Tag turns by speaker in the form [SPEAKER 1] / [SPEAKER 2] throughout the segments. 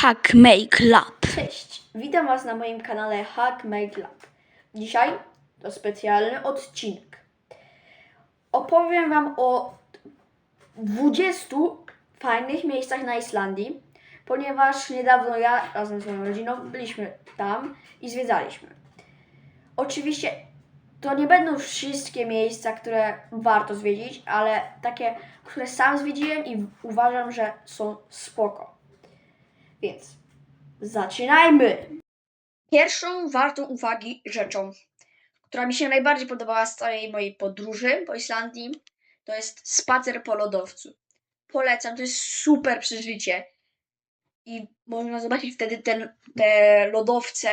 [SPEAKER 1] Hack Make Lab.
[SPEAKER 2] Cześć, witam Was na moim kanale Hack Make Lab. Dzisiaj to specjalny odcinek. Opowiem Wam o 20 fajnych miejscach na Islandii, ponieważ niedawno ja razem z moją rodziną byliśmy tam i zwiedzaliśmy. Oczywiście to nie będą wszystkie miejsca, które warto zwiedzić, ale takie, które sam zwiedziłem i uważam, że są spoko. Więc Zaczynajmy! Pierwszą wartą uwagi rzeczą, która mi się najbardziej podobała z całej mojej podróży po Islandii, to jest spacer po lodowcu. Polecam, to jest super przeżycie. I można zobaczyć wtedy ten, te lodowce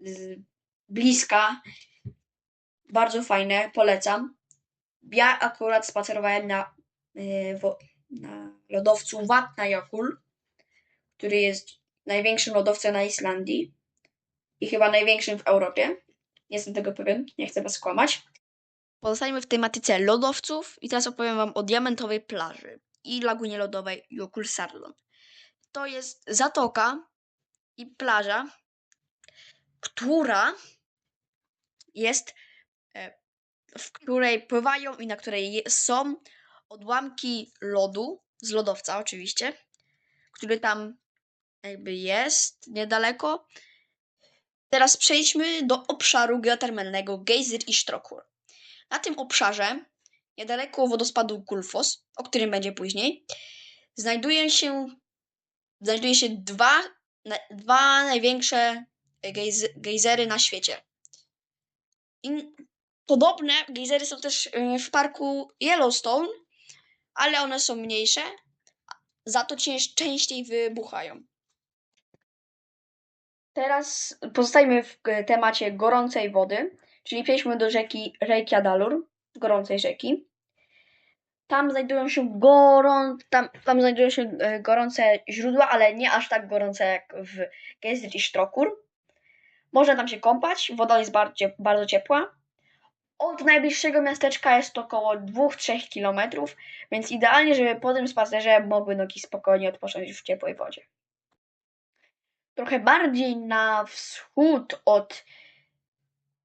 [SPEAKER 2] z bliska. Bardzo fajne, polecam. Ja akurat spacerowałem na, wo- na lodowcu Vatnajökull, który jest największym lodowcem na Islandii i chyba największym w Europie. Nie jestem tego pewien, nie chcę was skłamać.
[SPEAKER 1] Pozostajemy w tematyce lodowców i teraz opowiem Wam o diamentowej plaży i lagunie lodowej Jökulsárlón. To jest zatoka i plaża, która jest, e, w której pływają i na której są odłamki lodu, z lodowca oczywiście, który tam jakby jest niedaleko. Teraz przejdźmy do obszaru geotermalnego Geyser i Sztrokur. Na tym obszarze, niedaleko wodospadu Gulfos, o którym będzie później, znajduje się, znajduje się dwa, na, dwa największe gejzy, gejzery na świecie. Podobne gejzery są też y, w parku Yellowstone, ale one są mniejsze, za to częściej wybuchają. Teraz pozostajemy w e, temacie gorącej wody, czyli przejdźmy do rzeki Reykjadalur, gorącej rzeki. Tam znajdują się gorą, tam, tam znajdują się e, gorące źródła, ale nie aż tak gorące jak w Geysir i Sztrokur. Można tam się kąpać, woda jest bardzo, bardzo ciepła. Od najbliższego miasteczka jest to około 2-3 km, więc idealnie, żeby po tym spacerze mogły nogi spokojnie odpocząć w ciepłej wodzie trochę bardziej na wschód od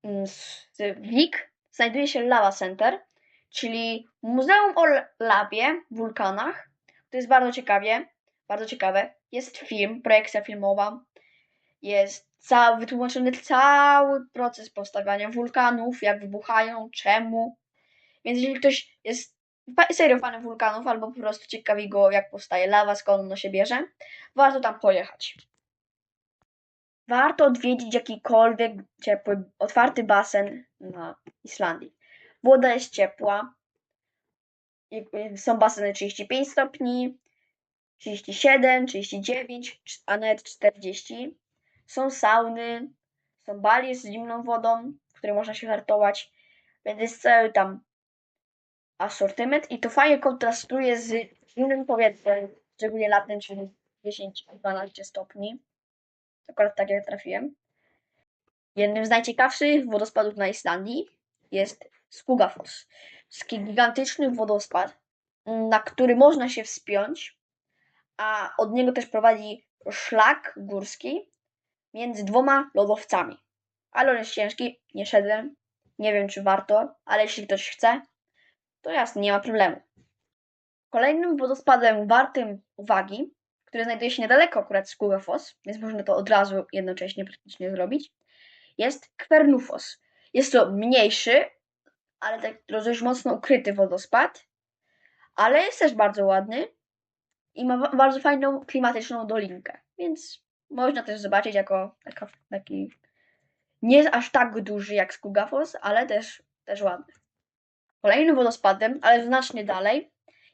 [SPEAKER 1] mm, Wik znajduje się Lava Center, czyli Muzeum o lawie, wulkanach. To jest bardzo ciekawie, bardzo ciekawe. Jest film, projekcja filmowa. Jest cały, wytłumaczony cały proces powstawania wulkanów, jak wybuchają, czemu. Więc jeżeli ktoś jest serio fanem wulkanów, albo po prostu ciekawi go, jak powstaje lawa, skąd ono się bierze, warto tam pojechać warto odwiedzić jakikolwiek ciepły, otwarty basen na Islandii. Woda jest ciepła. Są baseny 35 stopni, 37, 39, c- a nawet 40. Są sauny, są balie z zimną wodą, w której można się hartować. Więc cały tam asortyment i to fajnie kontrastuje z zimnym powietrzem, szczególnie latem, czyli 10-12 stopni. Akurat tak jak trafiłem. Jednym z najciekawszych wodospadów na Islandii jest Skugafoss. Taki gigantyczny wodospad, na który można się wspiąć, a od niego też prowadzi szlak górski między dwoma lodowcami. Ale on jest ciężki, nie szedłem, nie wiem czy warto, ale jeśli ktoś chce, to jasne, nie ma problemu. Kolejnym wodospadem wartym uwagi który znajduje się niedaleko akurat Skugafoss, więc można to od razu jednocześnie praktycznie zrobić, jest Kwernufos. Jest to mniejszy, ale tak dość mocno ukryty wodospad, ale jest też bardzo ładny i ma bardzo fajną klimatyczną dolinkę, więc można też zobaczyć jako taki nie aż tak duży jak Skugafoss, ale też, też ładny. Kolejnym wodospadem, ale znacznie dalej,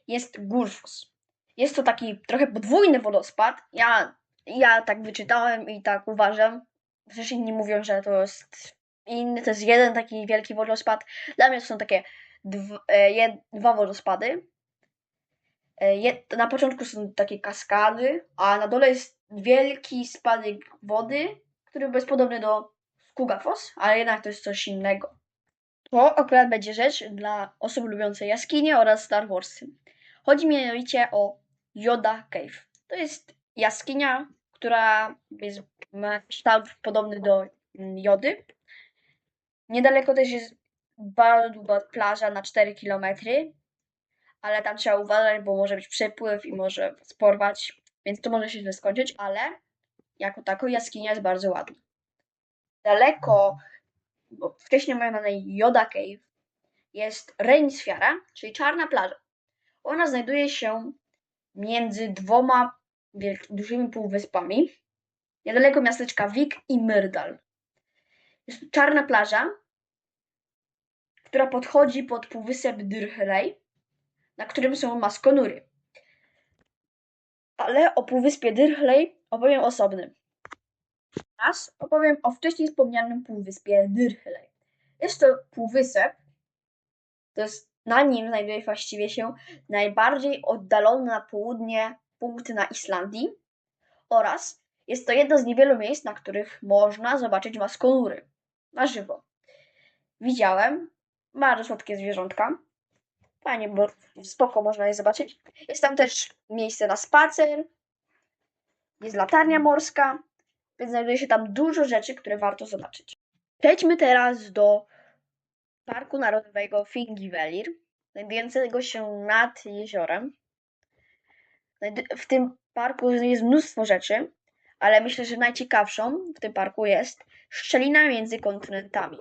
[SPEAKER 1] jest Gulfos. Jest to taki trochę podwójny wodospad. Ja, ja tak wyczytałem i tak uważam. Przecież inni mówią, że to jest inny, to jest jeden taki wielki wodospad. Dla mnie to są takie dw, e, jed, dwa wodospady. E, jed, na początku są takie kaskady, a na dole jest wielki spadek wody, który jest podobny do Skugafoss, ale jednak to jest coś innego. To akurat będzie rzecz dla osób lubiących jaskinie oraz Star Warsy. Chodzi mianowicie o Yoda Cave. To jest jaskinia, która jest, ma kształt podobny do mm, jody. Niedaleko też jest bardzo długa plaża na 4 km, ale tam trzeba uważać, bo może być przepływ i może was porwać, więc to może się źle skończyć, ale jako tako jaskinia jest bardzo ładna. Daleko, bo wcześniej niej Yoda Cave, jest Reinsfiara, czyli czarna plaża. Ona znajduje się między dwoma dużymi półwyspami, niedaleko miasteczka Vik i Myrdal. Jest to czarna plaża, która podchodzi pod półwysep Dyrhlej, na którym są maskonury. Ale o półwyspie Dyrhlej opowiem osobnym. Teraz opowiem o wcześniej wspomnianym półwyspie Dyrhlej. Jest to półwysep, to jest, na nim znajduje właściwie się najbardziej oddalony na południe punkt na Islandii oraz jest to jedno z niewielu miejsc, na których można zobaczyć maskonury na żywo. Widziałem bardzo słodkie zwierzątka. Fajnie, bo spoko można je zobaczyć. Jest tam też miejsce na spacer, jest latarnia morska, więc znajduje się tam dużo rzeczy, które warto zobaczyć. Przejdźmy teraz do Parku Narodowego Fingivelir, znajdującego się nad jeziorem. W tym parku jest mnóstwo rzeczy, ale myślę, że najciekawszą w tym parku jest szczelina między kontynentami,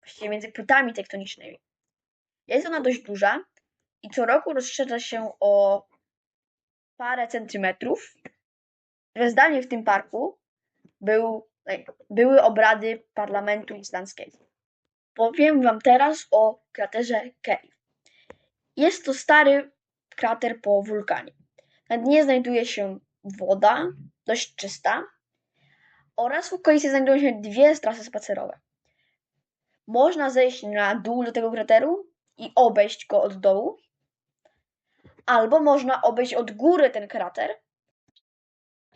[SPEAKER 1] właściwie między płytami tektonicznymi. Jest ona dość duża i co roku rozszerza się o parę centymetrów. Zdalnie w tym parku był, były obrady parlamentu islandzkiego. Powiem Wam teraz o kraterze Cave. Jest to stary krater po wulkanie. Na dnie znajduje się woda, dość czysta, oraz w okolicy znajdują się dwie trasy spacerowe. Można zejść na dół do tego krateru i obejść go od dołu, albo można obejść od góry ten krater.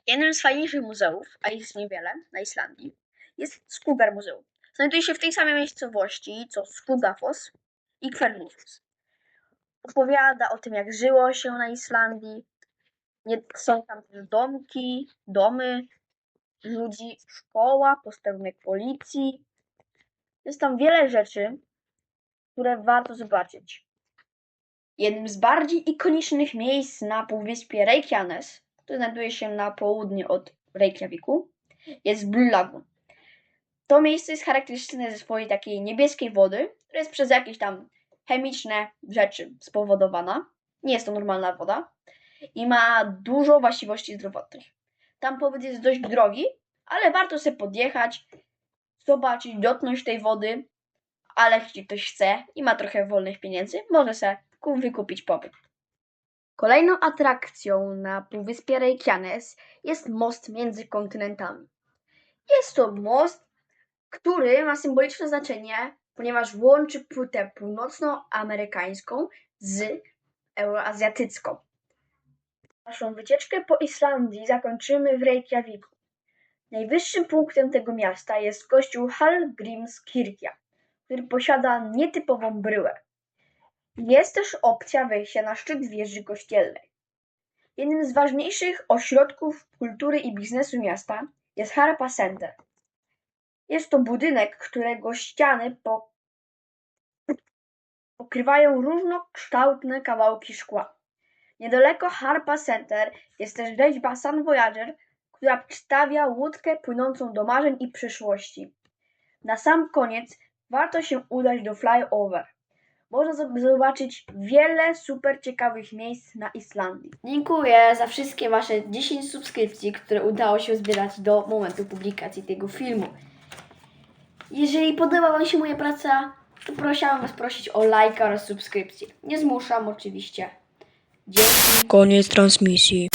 [SPEAKER 1] Jednym z fajniejszych muzeów, a jest niewiele na Islandii, jest Skugar Muzeum. Znajduje się w tej samej miejscowości co Skugafoss i Kvernifjus. Opowiada o tym, jak żyło się na Islandii. Nie, są tam też domki, domy ludzi, szkoła, posterunek policji. Jest tam wiele rzeczy, które warto zobaczyć. Jednym z bardziej ikonicznych miejsc na półwyspie Reykjanes, które znajduje się na południe od Reykjaviku, jest Blue Lagoon. To miejsce jest charakterystyczne ze swojej takiej niebieskiej wody, która jest przez jakieś tam chemiczne rzeczy spowodowana. Nie jest to normalna woda i ma dużo właściwości zdrowotnych. Tam pobyt jest dość drogi, ale warto sobie podjechać, zobaczyć, dotknąć tej wody, ale jeśli ktoś chce i ma trochę wolnych pieniędzy, może sobie ku- wykupić pobyt. Kolejną atrakcją na półwyspie Reykjanes jest most między kontynentami. Jest to most, który ma symboliczne znaczenie, ponieważ łączy płytę północnoamerykańską z euroazjatycką. Naszą wycieczkę po Islandii zakończymy w Reykjaviku. Najwyższym punktem tego miasta jest kościół Hallgrímskirkja, który posiada nietypową bryłę. Jest też opcja wejścia na szczyt wieży kościelnej. Jednym z ważniejszych ośrodków kultury i biznesu miasta jest Harpa Center. Jest to budynek, którego ściany po... pokrywają różnokształtne kawałki szkła. Niedaleko Harpa Center jest też rzeźba Sun Voyager, która przedstawia łódkę płynącą do marzeń i przyszłości. Na sam koniec warto się udać do Flyover. Można zob- zobaczyć wiele super ciekawych miejsc na Islandii.
[SPEAKER 2] Dziękuję za wszystkie Wasze 10 subskrypcji, które udało się zbierać do momentu publikacji tego filmu. Jeżeli podoba Wam się moja praca, to prosiłam Was prosić o lajka oraz subskrypcję. Nie zmuszam oczywiście. Dzięki.
[SPEAKER 3] Koniec transmisji.